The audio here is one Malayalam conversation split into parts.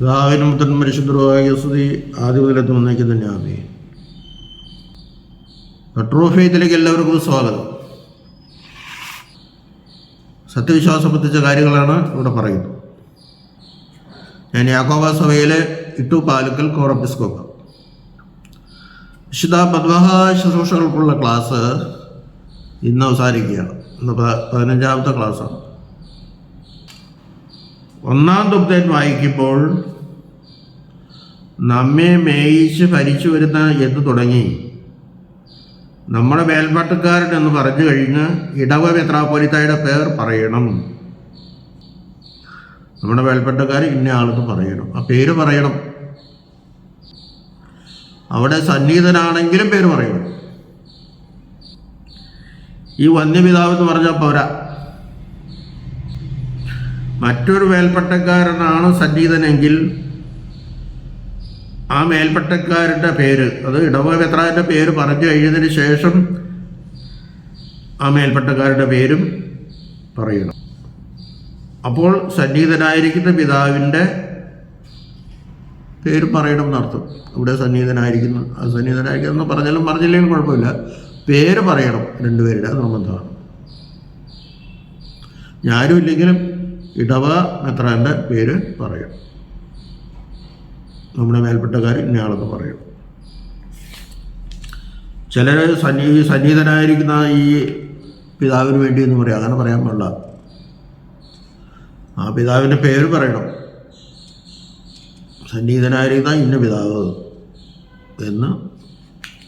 പുത്രനും പരിശുദ്ധമായ സ്തുതി ആദ്യ മുതലെത്തും എന്നേക്കും തന്നെ ആമേ പെട്രോഫേത്തിലേക്ക് എല്ലാവർക്കും സ്വാഗതം. സത്യവിശ്വാസം സംബന്ധിച്ച കാര്യങ്ങളാണ് ഇവിടെ പറയുന്നത്. ഞാൻ യാക്കോബ സഭയിലെ ഇട്ടു പാലുക്കൽ കോറബിസ്കോപ്പ് വിശുദ്ധ പദ്മഹ ശുശ്രൂഷകൾക്കുള്ള ക്ലാസ് ഇന്ന് അവസാനിക്കുകയാണ്. ഇന്ന് പതിനഞ്ചാമത്തെ ക്ലാസ്സാണ്. ഒന്നാം ദുഗ്ധൻ വായിക്കുമ്പോൾ നമ്മെ മേയിച്ച് ഭരിച്ചു വരുന്ന എന്ന് തുടങ്ങി. നമ്മുടെ മേൽപ്പാട്ടുകാരൻ എന്ന് പറഞ്ഞു കഴിഞ്ഞ് ഇടവ മെത്രാപൊലിത്തായുടെ പേർ പറയണം. നമ്മുടെ മേൽപ്പട്ടക്കാരൻ ഇന്ന ആളെന്ന് പറയണം. ആ പേര് പറയണം. അവിടെ സന്നിഹിതനാണെങ്കിലും പേര് പറയണം. ഈ വന്യപിതാവ് എന്ന് പറഞ്ഞാൽ പോരാ. മറ്റൊരു മേൽപ്പട്ടക്കാരനാണ് സന്നിഹിതനെങ്കിൽ ആ മേൽപ്പട്ടക്കാരുടെ പേര് അത് ഇടവമെത്രാന്റെ പേര് പറഞ്ഞു കഴിഞ്ഞതിന് ശേഷം ആ മേൽപ്പട്ടക്കാരുടെ പേരും പറയണം. അപ്പോൾ സന്നിഹിതനായിരിക്കുന്ന പിതാവിന്റെ പേര് പറയണം എന്നർത്ഥം. ഇവിടെ സന്നിഹിതനായിരിക്കുന്നു ആ സന്നിഹിതനായിരിക്കുന്നു പറഞ്ഞാലും പറഞ്ഞില്ലെങ്കിലും കുഴപ്പമില്ല. പേര് പറയണം രണ്ടുപേരുടെ നിർബന്ധമാണ്. ഞാനും ഇല്ലെങ്കിലും ഇടവ മെത്രാന്റെ പേര് പറയും. നമ്മുടെ മേൽപ്പെട്ടക്കാർ ഇന്നയാളെന്ന് പറയും. ചിലർ സന്നി സന്നിഹിതനായിരിക്കുന്ന ഈ പിതാവിന് വേണ്ടി എന്ന് പറയാം. അങ്ങനെ പറയാൻ പാടില്ല. ആ പിതാവിന്റെ പേര് പറയണം. സന്നിഹിതനായിരിക്കുന്ന ഇന്ന പിതാവ് എന്ന്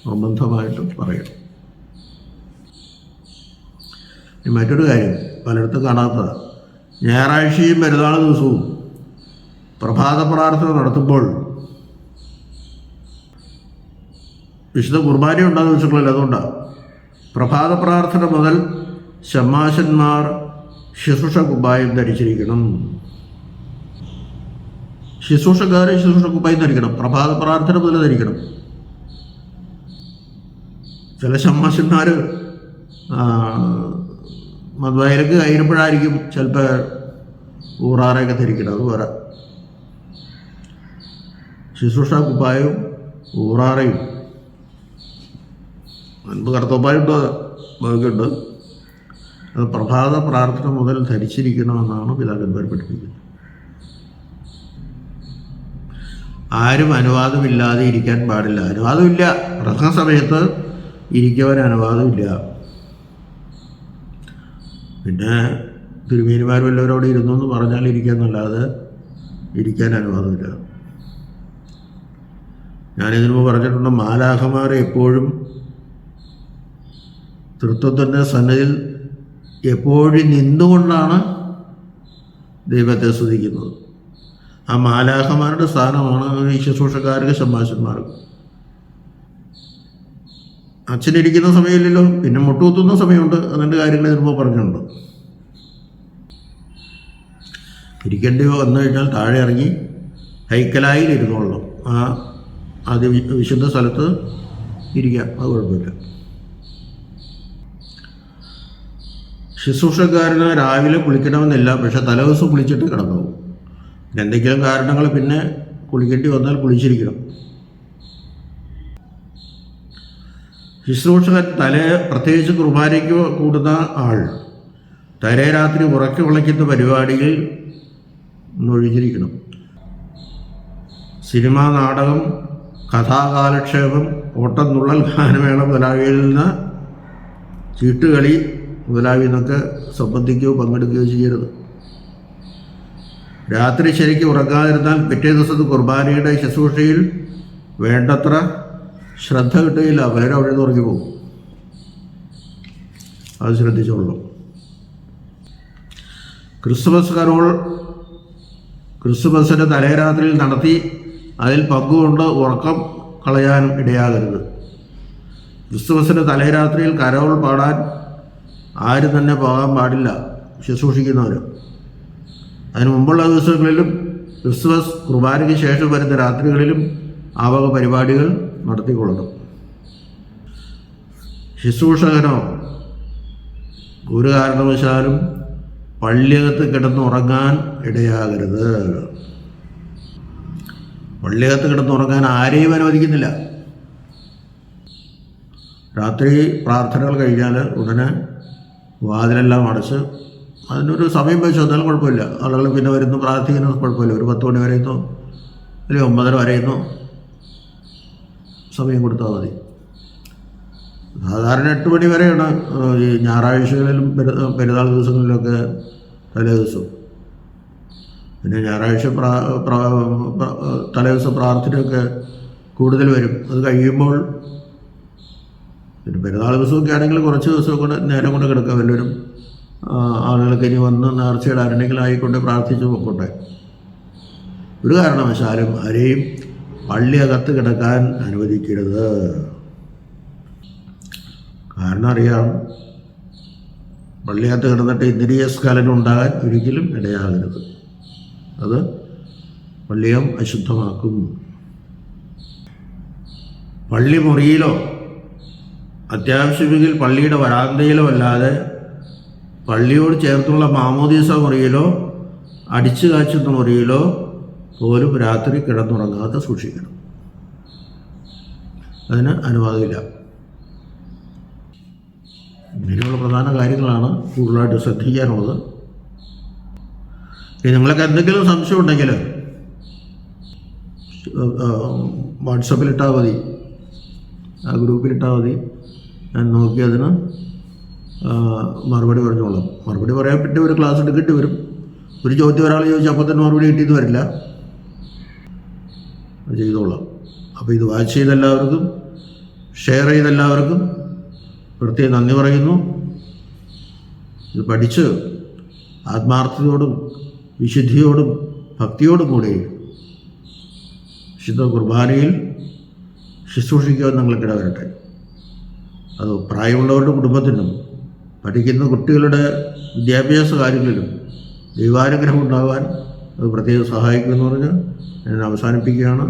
നിർബന്ധമായിട്ട് പറയണം. മറ്റൊരു കാര്യം പലയിടത്തും കാണാത്തതാണ്. ഞായറാഴ്ചയും പെരുന്നാൾ ദിവസവും പ്രഭാത പ്രാർത്ഥന നടത്തുമ്പോൾ വിശുദ്ധ കുർബാന ഉണ്ടാകുന്ന വെച്ചിട്ടുള്ളത് അതുകൊണ്ടാണ് പ്രഭാത പ്രാർത്ഥന മുതൽ ശമാശന്മാർ ശുശ്രൂഷ കുപ്പായം ധരിച്ചിരിക്കണം. ശുശ്രൂഷക്കാർ ശുശ്രൂഷ കുപ്പായം ധരിക്കണം. പ്രഭാത പ്രാർത്ഥന മുതൽ ധരിക്കണം. ചില ഷമാശന്മാർ മദ്വയലേക്ക് കയറുമ്പോഴായിരിക്കും ചിലപ്പോൾ ഊറാറൊക്കെ ധരിക്കണം അത് വേറെ. ശുശ്രൂഷ കുപ്പായവും ഊറാറയും. മുൻപ് കറുത്തപ്പായുണ്ട് ബാക്കിയുണ്ട്. അത് പ്രഭാത പ്രാർത്ഥന മുതൽ ധരിച്ചിരിക്കണമെന്നാണ് പിതാക്കന്മാർ പഠിപ്പിക്കുന്നത് ആരും അനുവാദമില്ലാതെ ഇരിക്കാൻ പാടില്ല. അനുവാദമില്ല. പ്രസംഗ സമയത്ത് ഇരിക്കുവാൻ അനുവാദമില്ല. പിന്നെ തിരുമേനിമാർ വല്ലവരോട് ഇരുന്നു എന്ന് പറഞ്ഞാൽ ഇരിക്കാന്നല്ലാതെ ഇരിക്കാൻ അനുവാദമില്ല. ഞാനിതിനു മുമ്പ് പറഞ്ഞിട്ടുണ്ട് മാലാഹമാരെ എപ്പോഴും തൃത്വത്തിന്റെ സന്നദ്ധിയിൽ എപ്പോഴും നിന്നുകൊണ്ടാണ് ദൈവത്തെ സ്തുതിക്കുന്നത്. ആ മാലാഹമാരുടെ സ്ഥാനമാണ് ഈ ശുശ്രൂഷക്കാർക്ക് ശമ്മാശന്മാർക്ക് അച്ഛനിരിക്കുന്ന സമയമില്ലല്ലോ പിന്നെ മുട്ടുകുത്തുന്ന സമയമുണ്ട് അതിന്റെ കാര്യങ്ങൾ ഇതിപ്പോൾ പറഞ്ഞിട്ടുണ്ട്. ഇരിക്കേണ്ടിയോ വന്നു കഴിഞ്ഞാൽ താഴെ ഇറങ്ങി ഹൈക്കലായിൽ ഇരുന്നോളൂ ആ ആദ്യ വിശുദ്ധ സ്ഥലത്ത് ഇരിക്കാം അത് കുഴപ്പമില്ല. ശുശ്രൂഷക്കാരന് രാവിലെ കുളിക്കണമെന്നില്ല പക്ഷെ തലേദിവസം കുളിച്ചിട്ട് കിടന്നു എന്തെങ്കിലും കാരണങ്ങൾ പിന്നെ കുളിക്കേണ്ടി വന്നാൽ കുളിച്ചിരിക്കണം. ശുശ്രൂഷകൻ തലേ പ്രത്യേകിച്ച് കുർബാനയ്ക്ക് കൂടുന്ന ആൾ തലേ രാത്രി ഉറക്കി വിളയ്ക്കുന്ന പരിപാടിയിൽ ഒഴിഞ്ഞിരിക്കണം സിനിമാ നാടകം കഥാകാലക്ഷേപം ഓട്ടം നുള്ളൽ ഗാനമേള മുതലായവയിൽ നിന്ന് ചീട്ടുകളി മുതലായവയിൽ നിന്നൊക്കെ സംബന്ധിക്കുകയോ പങ്കെടുക്കുകയോ ചെയ്യരുത്. രാത്രി ശരിക്കും ഉറങ്ങാതിരുന്നാൽ പിറ്റേ ദിവസത്തെ കുർബാനയുടെ ശുശ്രൂഷയിൽ വേണ്ടത്ര ശ്രദ്ധ കിട്ടുകയില്ല. പലരും അവിടെ നിന്ന് ഉറങ്ങി പോകും. അത് ശ്രദ്ധിച്ചോളൂ ക്രിസ്മസ് കരോൾ ക്രിസ്തുമസിന്റെ തലേരാത്രിയിൽ നടത്തി അതിൽ പങ്കുകൊണ്ട് ഉറക്കം കളയാൻ ഇടയാകരുത്. ക്രിസ്തുമസിന്റെ തലേരാത്രിയിൽ കരോൾ പാടാൻ ആരും തന്നെ പോകാൻ പാടില്ല. ശുശ്രൂഷിക്കുന്നവർ അതിന് മുമ്പുള്ള ദിവസങ്ങളിലും ക്രിസ്മസ് കുർബാനയ്ക്ക് ശേഷം വരുന്ന രാത്രികളിലും ആ വക പരിപാടികൾ നടത്തിക്കൊള്ളണം ശുശ്രൂഷകനോ ഒരു കാരണവശാലും പള്ളിയകത്ത് കിടന്നുറങ്ങാൻ ഇടയാകരുത്. പള്ളിയകത്ത് കിടന്നുറങ്ങാൻ ആരെയും അനുവദിക്കുന്നില്ല. രാത്രി പ്രാർത്ഥനകൾ കഴിഞ്ഞാൽ ഉടനെ വാതിലെല്ലാം അടച്ച് അതിനൊരു സമയം വെച്ച് വന്നാലും കുഴപ്പമില്ല. ആളുകൾ പിന്നെ വരുന്നു പ്രാർത്ഥിക്കുന്നു കുഴപ്പമില്ല. ഒരു പത്ത് മണി വരെയെന്നോ അല്ലെങ്കിൽ ഒമ്പതര വരെയുന്നോ സമയം കൊടുത്താൽ മതി. സാധാരണ എട്ട് മണി വരെയാണ് ഈ ഞായറാഴ്ചകളിലും പെരുന്നാൾ ദിവസങ്ങളിലൊക്കെ തലേ ദിവസം പിന്നെ ഞായറാഴ്ച പ്രാ തലേ ദിവസം പ്രാർത്ഥനയൊക്കെ കൂടുതൽ വരും. അത് കഴിയുമ്പോൾ പിന്നെ പെരുന്നാൾ ദിവസമൊക്കെ ആണെങ്കിൽ കുറച്ച് ദിവസം കൂടെ നേരം കൊണ്ട് കിടക്കാം വല്ലവരും ആളുകൾക്ക് ഇനി വന്ന് ആരെങ്കിലും ആയിക്കൊണ്ട് പ്രാർത്ഥിച്ചു പോയിക്കോട്ടെ ഒരു കാരണവശാലും ആരെയും പള്ളിയകത്ത് കിടക്കാൻ അനുവദിക്കരുത്. കാരണം അറിയാം പള്ളിയകത്ത് കിടന്നിട്ട് ഇന്ദ്രിയ സ്ഖലനം ഉണ്ടാകാൻ ഒരിക്കലും ഇടയാകരുത്. അത് പള്ളിയം അശുദ്ധമാക്കും. പള്ളി മുറിയിലോ അത്യാവശ്യമെങ്കിൽ പള്ളിയുടെ വരാന്തയിലോ അല്ലാതെ പള്ളിയോട് ചേർത്തുള്ള മാമോദീസ മുറിയിലോ അടിച്ചു കാച്ചുന്ന മുറിയിലോ പോലും രാത്രി കിടന്നുറങ്ങാതെ സൂക്ഷിക്കണം. അതിന് അനുവാദമില്ല. ഇങ്ങനെയുള്ള പ്രധാന കാര്യങ്ങളാണ് കൂടുതലായിട്ട് ശ്രദ്ധിക്കാനുള്ളത്. ഇനി നിങ്ങൾക്ക് എന്തെങ്കിലും സംശയം ഉണ്ടെങ്കിൽ വാട്സപ്പിലിട്ടാൽ മതി. ആ ഗ്രൂപ്പിലിട്ടാൽ മതി. ഞാൻ നോക്കി അതിന് മറുപടി പറഞ്ഞോളാം. മറുപടി പറയാൻ പറ്റിയ ഒരു ക്ലാസ് എടുക്കേണ്ടി വരും. ഒരു ചോദ്യം ഒരാൾ ചോദിച്ചാൽ അപ്പോൾ തന്നെ മറുപടി കിട്ടിയെന്ന് വരില്ല. ചെയ്തോളാം. അപ്പോൾ ഇത് വാച്ച് ചെയ്ത എല്ലാവർക്കും ഷെയർ ചെയ്ത എല്ലാവർക്കും പ്രത്യേകം നന്ദി പറയുന്നു. ഇത് പഠിച്ച് ആത്മാർത്ഥതയോടും വിശുദ്ധിയോടും ഭക്തിയോടും കൂടി വിശുദ്ധ കുർബാനയിൽ ശുശ്രൂഷിക്കുവാൻ നിങ്ങൾക്കിട വരട്ടെ അത് പ്രായമുള്ളവരുടെ കുടുംബത്തിനും പഠിക്കുന്ന കുട്ടികളുടെ വിദ്യാഭ്യാസ കാര്യങ്ങളിലും ദൈവാനുഗ്രഹം ഉണ്ടാകാൻ അത് പ്രത്യേകം സഹായിക്കുമെന്ന് പറഞ്ഞ് ഞാൻ അവസാനിപ്പിക്കുകയാണ്.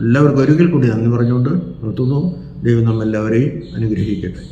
എല്ലാവർക്കും ഒരിക്കൽ കൂടി നന്ദി പറഞ്ഞുകൊണ്ട് നിർത്തുന്നു. ദൈവം നമ്മെല്ലാവരെയും അനുഗ്രഹിക്കട്ടെ.